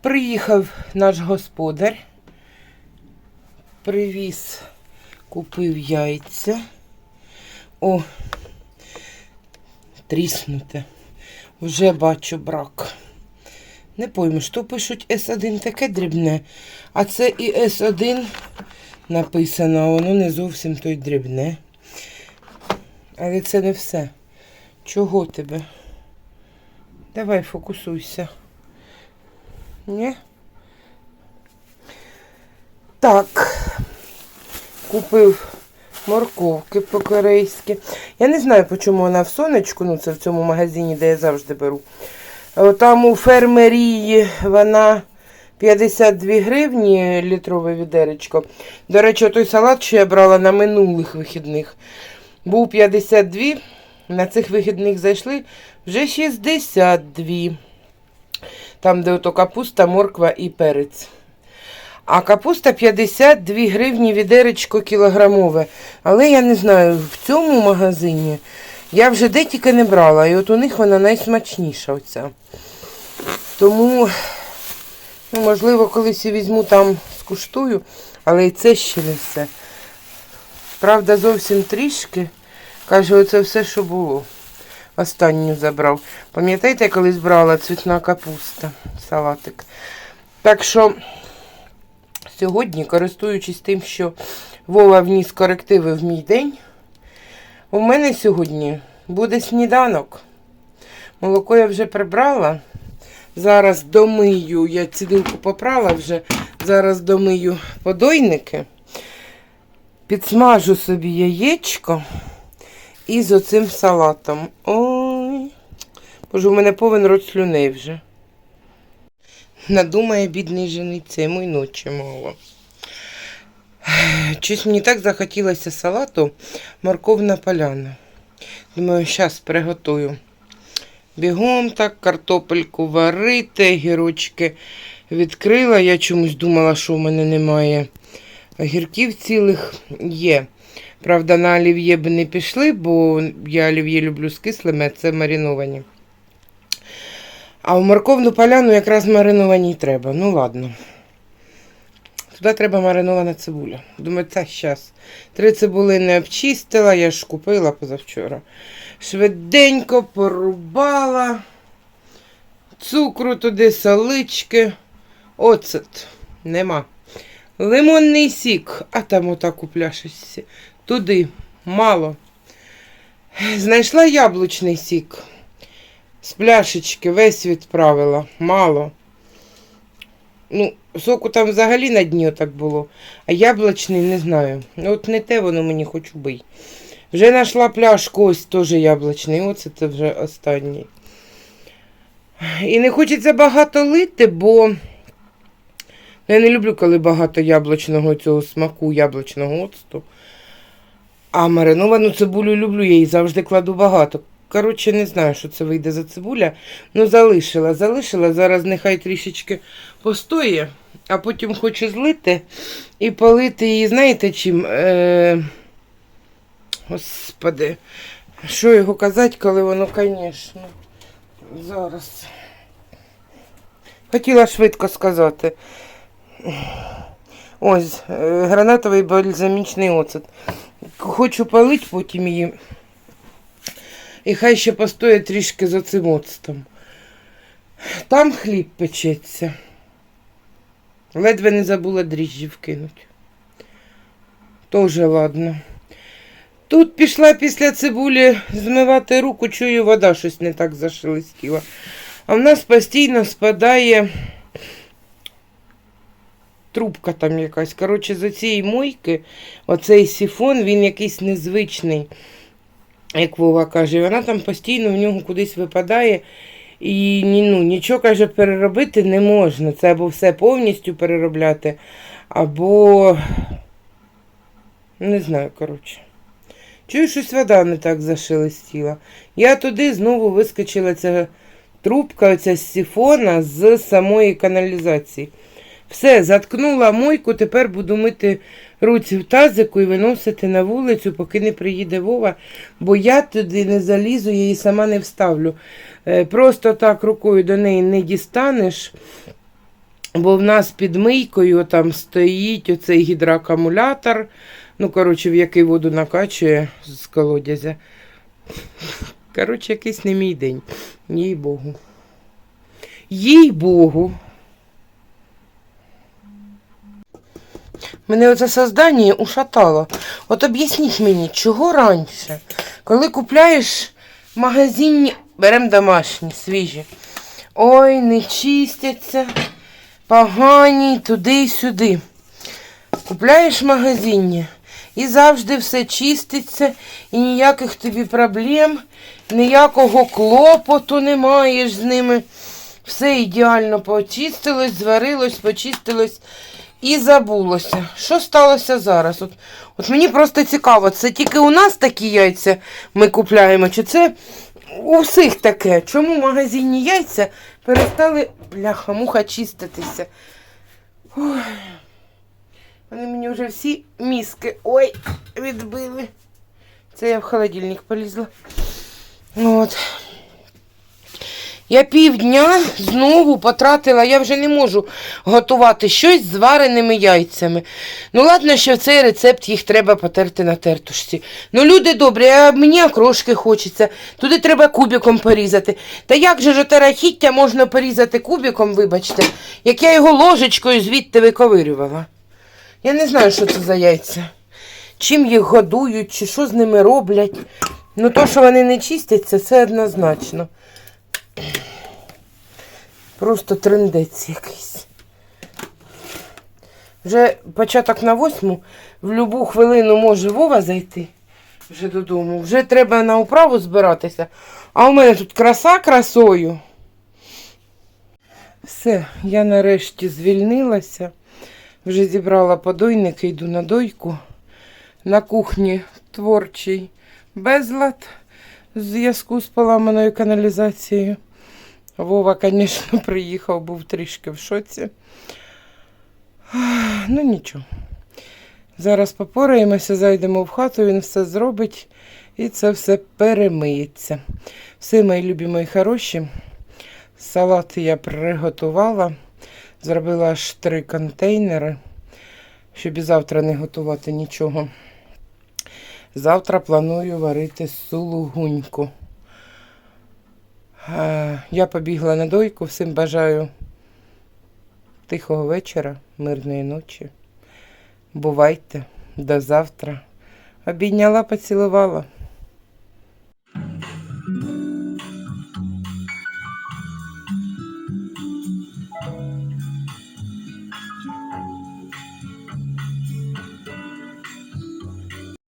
Приїхав наш господар, привіз, купив яйця. О, тріснуте. Вже бачу брак. Не пойму, що пишуть С1 таке дрібне, а це і С1 написано, воно не зовсім то й дрібне. Але це не все. Чого тебе? Давай фокусуйся. Ні? Так. Купив морковки по-корейськи. Я не знаю, чому вона в сонечку, ну це в цьому магазині, де я завжди беру. Там у фермерії вона 52 гривні літрове відеречко. До речі, той салат, що я брала на минулих вихідних, був 52. На цих вихідних зайшли вже 62. Там, де ото капуста, морква і перець. А капуста 52 гривні відеречко кілограмове. Але я не знаю, в цьому магазині я вже де не брала. І от у них вона найсмачніша. оця. Тому, ну, можливо, колись і візьму там, скуштую, але і це ще не все. Правда, зовсім трішки. Каже, оце все, що було. Останню забрав. Пам'ятаєте, я колись брала цвітна капуста, салатик. Так що сьогодні, користуючись тим, що Вова вніс корективи в мій день, у мене сьогодні буде сніданок. Молоко я вже прибрала. Зараз домию, я цілинку попрала вже. Зараз домию подойники. Підсмажу собі яєчко. І з оцим салатом. Ой. Боже, у мене повен рот слюней вже. Надумає, бідний жениться, йому й ночі мало. Щось мені так захотілося салату морковна поляна. Думаю, зараз приготую. Бігом так, картопельку варити, гірочки відкрила. Я чомусь думала, що в мене немає огірків цілих є. Правда, на олів'є би не пішли, бо я олів'є люблю з кислими, а це мариновані. А в морковну поляну якраз мариновані треба. Ну ладно. Туди треба маринована цибуля. Думаю, це зараз. Три цибулини обчистила, я ж купила позавчора. Швиденько порубала. Цукру туди, солички. Оцет. Нема. Лимонний сік, а там отак у пляшечці. Туди мало. Знайшла яблучний сік. З пляшечки весь відправила. Мало. Ну, соку там взагалі на дні так було. А яблучний не знаю. Ну, От не те воно мені хоч убий. Вже знайшла пляшку, ось теж яблучний. Оце це вже останній. І не хочеться багато лити, бо я не люблю, коли багато яблучного цього смаку, яблучного оцту. А мариновану цибулю люблю, я її завжди кладу багато. Коротше, не знаю, що це вийде за цибуля. Ну, залишила, залишила. Зараз нехай трішечки постоє, а потім хочу злити і полити її, знаєте чим? Е... Господи, що його казати, коли воно, звісно, зараз. Хотіла швидко сказати. Ось, е, гранатовий бальзамічний оцет. Хочу полити потім її. І хай ще постоїть трішки за цим оцтом. Там хліб печеться. Ледве не забула дріжджі вкинути. Тоже ладно. Тут пішла після цибулі змивати руку, чую, вода щось не так зашелестіла. А в нас постійно спадає трубка там якась. Коротше, з цієї мойки, оцей сифон, він якийсь незвичний, як Вова каже. Вона там постійно в нього кудись випадає. І ну, нічого, каже, переробити не можна. Це або все повністю переробляти, або не знаю, коротше. Чую, щось вода не так зашелестіла. Я туди знову вискочила ця трубка, оця з сифона з самої каналізації. Все, заткнула мойку, тепер буду мити руці в тазику і виносити на вулицю, поки не приїде Вова, бо я туди не залізу, я її сама не вставлю. Е, Просто так рукою до неї не дістанеш. Бо в нас під мийкою там стоїть оцей гідроакумулятор, ну, коротше, в який воду накачує з колодязя. Коротше, якийсь не мій день. Їй Богу. Їй Богу. Мене оце создання ушатало. От об'ясніть мені, чого раніше, коли купляєш в магазині, беремо домашні, свіжі. Ой, не чистяться, погані, туди й сюди. Купляєш в магазині і завжди все чиститься, і ніяких тобі проблем, ніякого клопоту не маєш з ними. Все ідеально почистилось, зварилось, почистилось і забулося. Що сталося зараз? От, от мені просто цікаво, це тільки у нас такі яйця ми купляємо, чи це у всіх таке? Чому магазинні яйця перестали бляха-муха чиститися? Ой. Вони мені вже всі мізки ой, відбили. Це я в холодильник полізла. Ну От. Я півдня знову потратила, я вже не можу готувати щось з вареними яйцями. Ну, ладно, що в цей рецепт їх треба потерти на тертушці. Ну, люди добрі, а мені окрошки хочеться. Туди треба кубиком порізати. Та як же ж оте рахіття можна порізати кубиком, вибачте, як я його ложечкою звідти виковирювала. Я не знаю, що це за яйця. Чим їх годують, чи що з ними роблять. Ну, то, що вони не чистяться, це однозначно. Просто трендець якийсь. Вже початок на восьму, в будь-яку хвилину може Вова зайти вже додому. Вже треба на управу збиратися. А у мене тут краса красою. Все, я нарешті звільнилася. Вже зібрала подойники, йду на дойку. На кухні творчий безлад в зв'язку з поламаною каналізацією. Вова, звісно, приїхав, був трішки в шоці. Ну нічого. Зараз попораємося, зайдемо в хату, він все зробить і це все перемиється. Все, мої любі, мої хороші. Салат я приготувала. Зробила аж три контейнери, щоб і завтра не готувати нічого. Завтра планую варити сулугуньку. Е, Я побігла на дойку. Всім бажаю тихого вечора, мирної ночі. Бувайте, до завтра. Обійняла, поцілувала.